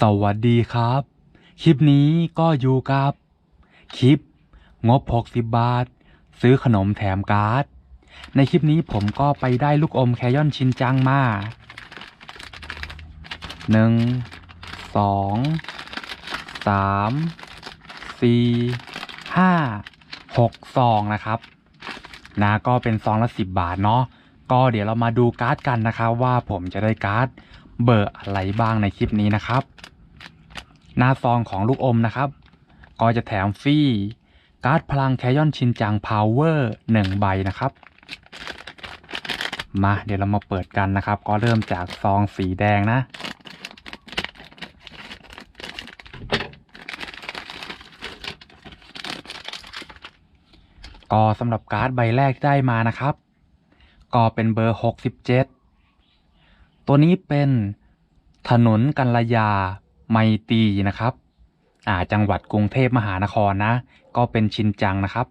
สวัสดีครับ คลิปนี้ก็อยู่กับ คลิป งบ 60 บาท ซื้อขนมแถมการ์ด ในคลิปนี้ผมก็ไปได้ลูกอมแคยอนชินจังมาหนึ่งสองสามสี่ห้าหกซองนะครับ นะก็เป็นซองละสิบบาทเนาะก็เดี๋ยวเรามาดูการ์ดกันนะครับว่าผมจะได้การ์ด เบอร์อะไรบ้างในคลิปนี้นะครับ หน้าซองของลูกอมนะครับ ก็จะแถมฟรีการ์ดพลังแคยอนชินจังพาวเวอร์หนึ่งใบนะครับ มาเดี๋ยวเรามาเปิดกันนะครับ ก็เริ่มจากซองสีแดงนะ ก็สำหรับการ์ดใบแรกที่ได้มานะครับ ก็เป็นเบอร์ 67 ตัวนี้เป็นถนนกัลยาไมตรีนะครับอ่าจังหวัดกรุงเทพมหานครนะ ก็เป็นชินจังนะครับ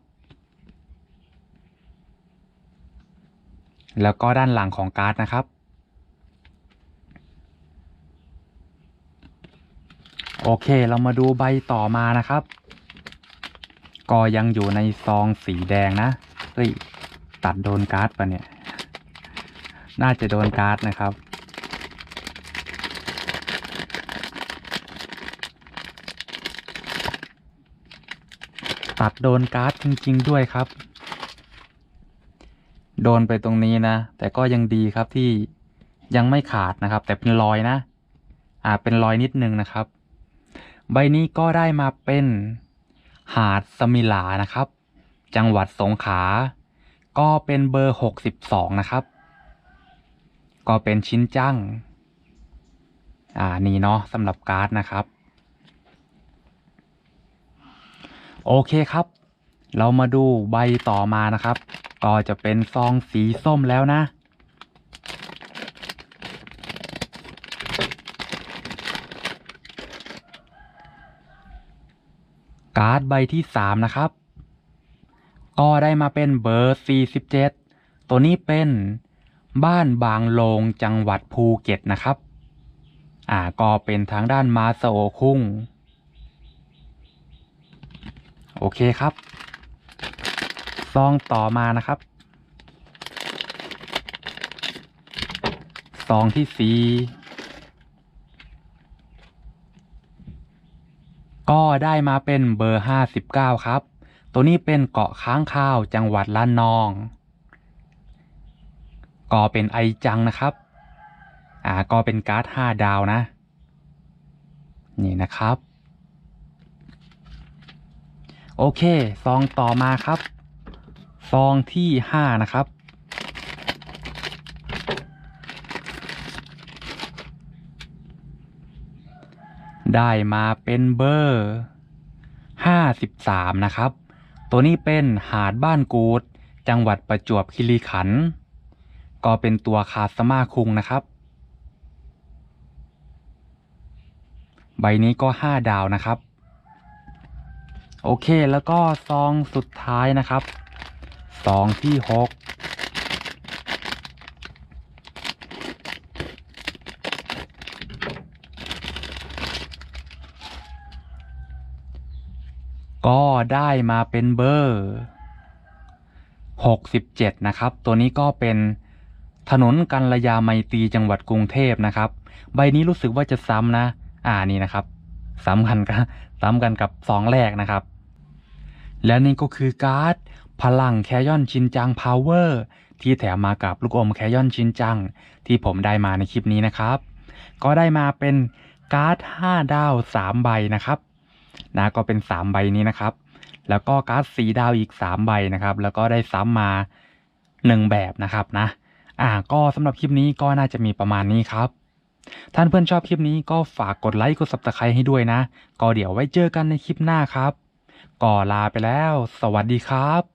แล้วก็ด้านหลังของการ์ดนะครับ โอเคเรามาดูใบต่อมานะครับ ก็ยังอยู่ในซองสีแดงนะ เฮ้ย ตัดโดนการ์ดปะเนี่ย น่าจะโดนการ์ดนะครับ ตัดโดนการ์ดจริง ๆ ด้วยครับ โดนไปตรงนี้นะ แต่ก็ยังดีครับที่ยังไม่ขาดนะครับ แต่เป็นรอยนะ อ่าเป็นรอยนิดนึงนะครับ ใบนี้ก็ได้มาเป็นหาดสมิลานะครับ จังหวัดสงขลาก็เป็นเบอร์ 62 นะครับ ก็เป็นชิ้นจัง อ่า นี่เนาะสำหรับการ์ดนะครับ โอเคครับ เรามาดูใบต่อมานะครับ ก็จะเป็นซองสีส้มแล้วนะ การ์ดใบที่สามนะครับ ก็ได้มาเป็นเบอร์ 47 ตัวนี้เป็นบ้านบางโลงจังหวัดภูเก็ตนะครับ อ่าก็เป็นทางด้านมาสโอคุง โอเคครับซองต่อมานะครับซองที่สี่ก็ได้มาเป็นเบอร์ห้าสิบเก้าครับ ตัวนี้เป็นเกาะค้างคาวจังหวัดละนอง ก็เป็นไอจังนะครับ อ่าก็เป็นการ์ดห้าดาวนะ นี่นะครับ โอเค ซองต่อมาครับ ซองที่ห้านะครับ ได้มาเป็นเบอร์ห้าสิบสามนะครับ ตัวนี้เป็นหาดบ้านกูด จังหวัดประจวบคีรีขันธ์ก็เป็นตัวคาสมาคุงนะครับ ใบนี้ก็ห้าดาวนะครับ โอเคแล้วก็ซองสุดท้ายนะครับซองที่หกก็ได้มาเป็นเบอร์หกสิบเจ็ดนะครับ ตัวนี้ก็เป็นถนนกันระยาไมตรีจังหวัดกรุงเทพนะครับ ใบนี้รู้สึกว่าจะซ้ำนะ อ่านี่นะครับ ซ้ำกันกับซ้ำกันกับซองแรกนะครับ และนี่ก็คือการ์ด พลังแคยอนชินจังพาวเวอร์ที่แถมมากับลูกอมแคยอนชินจัง ที่ผมได้มาในคลิปนี้นะครับ ก็ได้มาเป็นการ์ด 5 ดาว 3 ใบนะครับนะก็เป็น 3 ใบนี้นะครับ แล้วก็การ์ดสีดาวอีก 3 ใบนะครับ แล้วก็ได้ซ้ำมา 1 แบบนะครับนะ อ่าก็สำหรับคลิปนี้ก็น่าจะมีประมาณนี้ครับ ท่านเพื่อนชอบคลิปนี้ก็ฝากกดไลค์กด subscribe ให้ด้วยนะ ก็เดี๋ยวไว้เจอกันในคลิปหน้าครับ ก็ลาไปแล้ว สวัสดีครับ